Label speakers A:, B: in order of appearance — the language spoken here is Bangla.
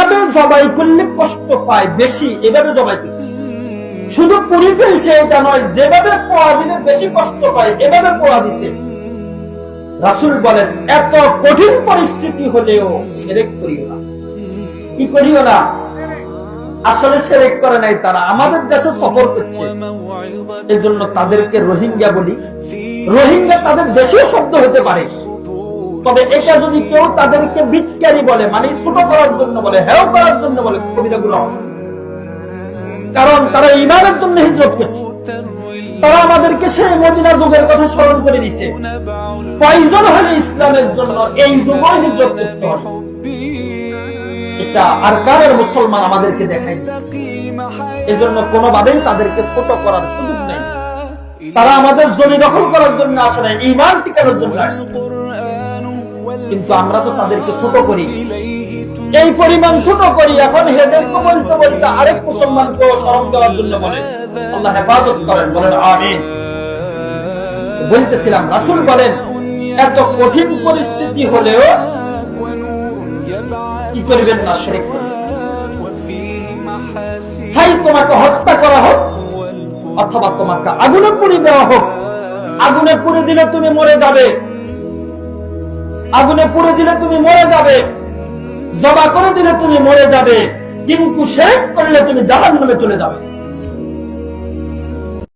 A: এইভাবে জবাই করলে কষ্ট পায় বেশি, এভাবে জবাই করছে। শুধু পুরি ফেলছে এটা নয়, যেভাবে পোড়া দিলে বেশি কষ্ট পায়, এভাবে পোড়া দিছে। রাসুল বলেন, এত কঠিন পরিস্থিতি হলেও সেরেক করিও না। কি করিও না? আসলে সেরেক করে নাই তারা। আমাদের দেশে সফর করছে। এজন্য তাদেরকে রোহিঙ্গা বলি। রোহিঙ্গা তাদের দেশীয় শব্দ হতে পারে। তবে এটা যদি কেউ তাদেরকে বিজ্ঞানী বলে মানে ছোট করার জন্য বলে, হেও করার জন্য বলে কবিতাগুলো কারণ তারা ইমানের জন্য হিজরত করছে। তারা আমাদেরকে সেই মদিনা যুগের কথা স্মরণ করে দিছে। প্রয়োজন হলে ইসলামের জন্য এই যুগই হিজরত করতে এটা আর কারের মুসলমান আমাদেরকে দেখাই এজন্য কোনোভাবেই তাদেরকে ছোট করার সুযোগ নেই। তারা আমাদের জমি দখল করার জন্য আসে না ইমান টিকানোর জন্য আসে কিন্তু আমরা তো তাদেরকে ছোট করি। এই পরিমাণ ছোট করি, এখন হেদেরকে বলতে বলতে আরেক মুসলমানকে স্মরণ করার জন্য বলে। আল্লাহ হেফাজত করেন, বলেন, আমিন। বলতেছিলাম, রাসুল বলেন, এত কঠিন পরিস্থিতি হলেও কি করবেন না, শরিক চাই তোমাকে হত্যা করা হোক, অথবা তোমাকে আগুনে পুড়ে দেওয়া হোক, আগুনে পুড়ে দিলে তুমি মরে যাবে। আগুনে পুড়ে দিলে তুমি মরে যাবে। জবা করে দিলে তুমি মরে যাবে। কিন্তু শেখ করলে তুমি জাহান নামে চলে যাবে।